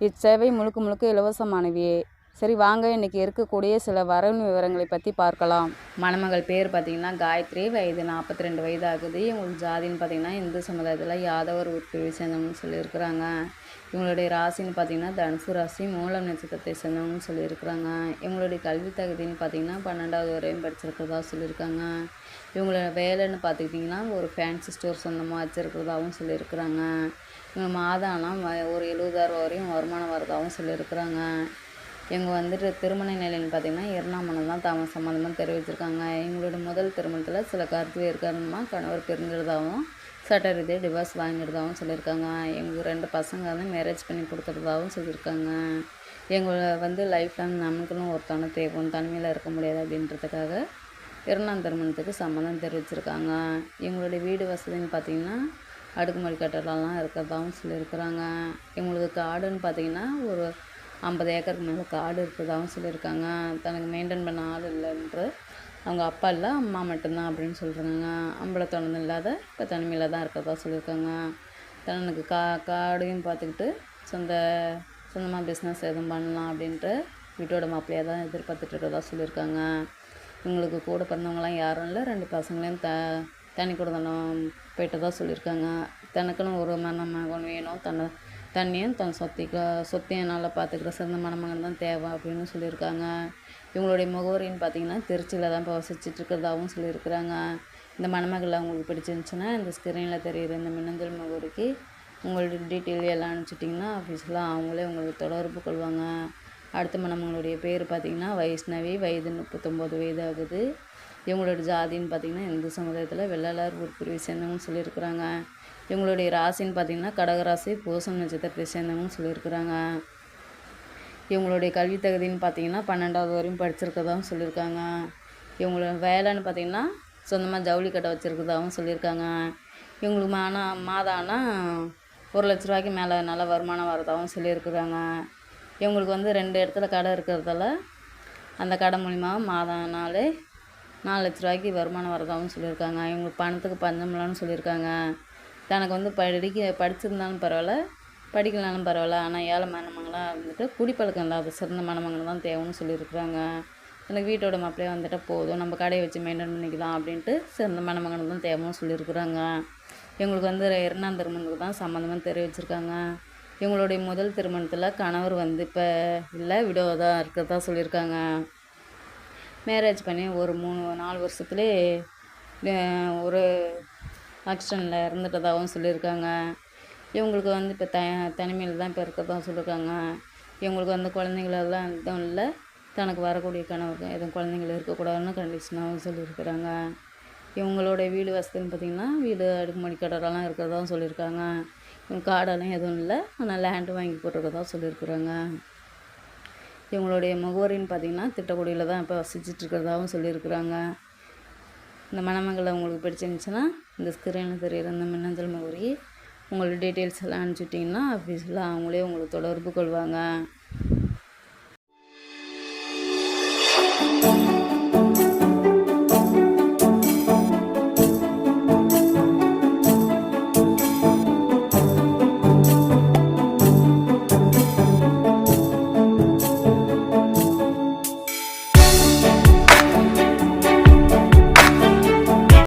இச்சேவை முழுக்க முழுக்க இலவசமானவையே. சரி வாங்க. இன்றைக்கி இருக்கக்கூடிய சில வரவு விவரங்களை பற்றி பார்க்கலாம். மணமகள் பேர் பார்த்திங்கன்னா காயத்ரி. வயது நாற்பத்தி ரெண்டு வயது ஆகுது இவங்களுக்கு ஜாதின்னு பார்த்திங்கன்னா இந்து சமுதாயத்தில் யாதவர் உட்பிரிவை சேர்ந்தவங்கன்னு சொல்லியிருக்கிறாங்க. இவங்களுடைய ராசின்னு பார்த்திங்கன்னா தனுசு ராசி மூலம் நட்சத்திரத்தை சேர்ந்தவங்கன்னு சொல்லியிருக்கிறாங்க. இவங்களுடைய கல்வி தகுதின்னு பார்த்திங்கன்னா பன்னெண்டாவது வரையும் படிச்சிருக்கிறதா சொல்லியிருக்காங்க. இவங்களோட வேலைன்னு பார்த்துக்கிட்டிங்கன்னா ஒரு ஃபேன்சி ஸ்டோர் சொந்தமாக வச்சுருக்கிறதாகவும் சொல்லியிருக்கிறாங்க. இவங்க மாதானா ஒரு எழுபதாயிரம் வரையும் வருமானம் வரதாகவும் சொல்லியிருக்கிறாங்க. இவங்க வந்துட்டு திருமண நிலைன்னு பார்த்திங்கன்னா எர்ணாமணம் தான் தாம சம்மந்தமாக தெரிவிச்சிருக்காங்க. எங்களோட முதல் திருமணத்தில் சில கருத்து வேறு காரணமாக கணவர் பிரிஞ்சிருந்தாகவும் சட்ட ரீதியாக டிவோர்ஸ் வாங்கிடுதாகவும் சொல்லியிருக்காங்க. எங்களுக்கு ரெண்டு பசங்க வந்து மேரேஜ் பண்ணி கொடுத்துறதாகவும் சொல்லியிருக்காங்க. எங்களை வந்து லைஃப் லாங் நமக்குன்னு ஒருத்தவங்க தேவை தனிமையில் இருக்க முடியாது அப்படின்றதுக்காக இரண்டாம் திருமணத்துக்கு சம்மதம் தெரிவிச்சிருக்காங்க. எங்களுடைய வீடு வசதின்னு பார்த்திங்கன்னா அடுக்குமாடி கட்டடம்லாம் இருக்கிறதாகவும் சொல்லியிருக்கிறாங்க. எங்களுக்கு காடுன்னு பார்த்திங்கன்னா ஒரு ஐம்பது ஏக்கருக்கு மேலே காடு இருக்கிறதாகவும் சொல்லியிருக்காங்க. தனக்கு மெயின்டைன் பண்ண ஆள் இல்லைன்ற அவங்க அப்பா இல்லை அம்மா மட்டும்தான் அப்படின்னு சொல்கிறாங்க அம்பளத்தொணம் இல்லாத இப்போ தனிமையில் தான் இருக்கிறதா சொல்லியிருக்காங்க. தனக்கு கா காடையும் பார்த்துக்கிட்டு சொந்த சொந்தமாக பிஸ்னஸ் எதுவும் பண்ணலாம் அப்படின்ட்டு வீட்டோட மாப்பிள்ளையாக தான் எதிர்பார்த்துட்டு இருக்கிறதா சொல்லியிருக்காங்க. இவங்களுக்கு கூட பிறந்தவங்களாம் யாரும் இல்லை. ரெண்டு பசங்களையும் த தனி குடும்பம் போயிட்டதாக சொல்லியிருக்காங்க. தனக்குன்னு ஒரு மணமகன் வேணும். தன்னை தண்ணியும் தன் சொத்திக்க சொத்தையும் நல்லா பார்த்துக்கிற சிறந்த மணமகன் தான் தேவை அப்படின்னு சொல்லியிருக்காங்க. இவங்களுடைய முகவரின்னு பார்த்தீங்கன்னா திருச்சியில் தான் இப்போ வசிச்சிட்ருக்கிறதாகவும் சொல்லியிருக்கிறாங்க. இந்த மணமகள் அவங்களுக்கு பிடிச்சிருந்துச்சுன்னா இந்த ஸ்க்ரீனில் தெரிகிற இந்த மின்னஞ்சல் முகவரிக்கு உங்களுடைய டீட்டெயில் எல்லாம் அனுப்பிச்சிட்டிங்கன்னா ஆஃபீஸில் அவங்களே உங்களுக்கு தொடர்பு கொள்வாங்க. அடுத்த மணமகளுடைய பேர் பார்த்திங்கன்னா வைஷ்ணவி வயது முப்பத்தொம்போது வயது ஆகுது. இவங்களோட ஜாதின்னு பார்த்திங்கன்னா இந்து சமுதாயத்தில் வெள்ளலார் உட்பிரிவை சேர்ந்தவங்கன்னு சொல்லியிருக்கிறாங்க. இவங்களுடைய ராசின்னு பார்த்திங்கன்னா கடகராசி பூசம் நட்சத்திரத்தை சேர்ந்தவங்கன்னு சொல்லியிருக்கிறாங்க. இவங்களுடைய கல்வி தகுதின்னு பார்த்திங்கன்னா பன்னெண்டாவது வரையும் படிச்சிருக்கதாகவும் சொல்லியிருக்காங்க. இவங்களோட வேலைன்னு பார்த்திங்கன்னா சொந்தமாக ஜவுளி கடை வச்சுருக்கதாகவும் சொல்லியிருக்காங்க. இவங்களுக்கு மானா மாதானா ஒரு லட்ச ரூபாய்க்கு மேலே நல்ல வருமானம் வரதாகவும் சொல்லியிருக்கிறாங்க. இவங்களுக்கு வந்து ரெண்டு இடத்துல கடை இருக்கிறதால அந்த கடை மூலிமா மாதம் நாள் நாலு லட்ச ரூபாய்க்கு வருமானம் வரதாகவும் சொல்லியிருக்காங்க. இவங்களுக்கு பணத்துக்கு பஞ்சமில்லன்னு சொல்லியிருக்காங்க. தனக்கு வந்து படிக்க படிச்சிருந்தாலும் பரவாயில்ல படிக்கலனாலும் பரவாயில்ல. ஆனால் ஏழை மணமங்களாக வந்துட்டு குடிப்பழக்கம் இல்லாத சிறந்த மணமங்களாக தான் தேவைன்னு சொல்லியிருக்கிறாங்க. எனக்கு வீட்டோட மாப்பிள்ளையே வந்துட்டால் போதும். நம்ம கடையை வச்சு மெயின்டைன் பண்ணிக்கலாம் அப்படின்ட்டு சிறந்த மணமகனுக்கு தான் தேவைன்னு சொல்லியிருக்கிறாங்க. எங்களுக்கு வந்து இரண்டாம் திருமணத்துக்கு தான் சம்மந்தமாக தெரிவிச்சிருக்காங்க. இவங்களுடைய முதல் திருமணத்தில் கணவர் வந்து இப்போ இல்லை விடோவாக இருக்கிறதா சொல்லியிருக்காங்க. மேரேஜ் பண்ணி ஒரு மூணு நாலு வருஷத்துலேயே ஒரு ஆக்சிடெண்ட்டில் இறந்துட்டதாகவும் சொல்லியிருக்காங்க. இவங்களுக்கு வந்து இப்போ த தனிமையில் தான் இப்போ இருக்கிறதாகவும் சொல்லியிருக்காங்க. இவங்களுக்கு வந்து குழந்தைங்களெல்லாம் எதுவும் இல்லை. தனக்கு வரக்கூடிய கணவருக்கு எதுவும் குழந்தைங்கள இருக்கக்கூடாதுன்னு கண்டிஷனாகவும் சொல்லியிருக்கிறாங்க. இவங்களோட வீடு வசதின்னு பார்த்திங்கன்னா வீடு அடுக்குமணி கட்டடம்லாம் இருக்கிறதாகவும் சொல்லியிருக்காங்க. காடெல்லாம் எதுவும் இல்லை. ஆனால் லேண்டு வாங்கி போட்டிருக்கதான் சொல்லியிருக்கிறாங்க. இவங்களுடைய முகவரின்னு பார்த்திங்கன்னா திட்டக்குடியில் தான் இப்போ வசிச்சிட்ருக்கிறதாகவும் சொல்லியிருக்கிறாங்க. இந்த மணமங்களை உங்களுக்கு பிடிச்சிருந்துச்சுன்னா இந்த ஸ்கிரீனில் தெரிகிற இந்த மின்னஞ்சல் முகவரி உங்களோட டீட்டெயில்ஸ் எல்லாம் அனுப்பிச்சுட்டிங்கன்னா ஆஃபீஸில் அவங்களே உங்களுக்கு தொடர்பு கொள்வாங்க.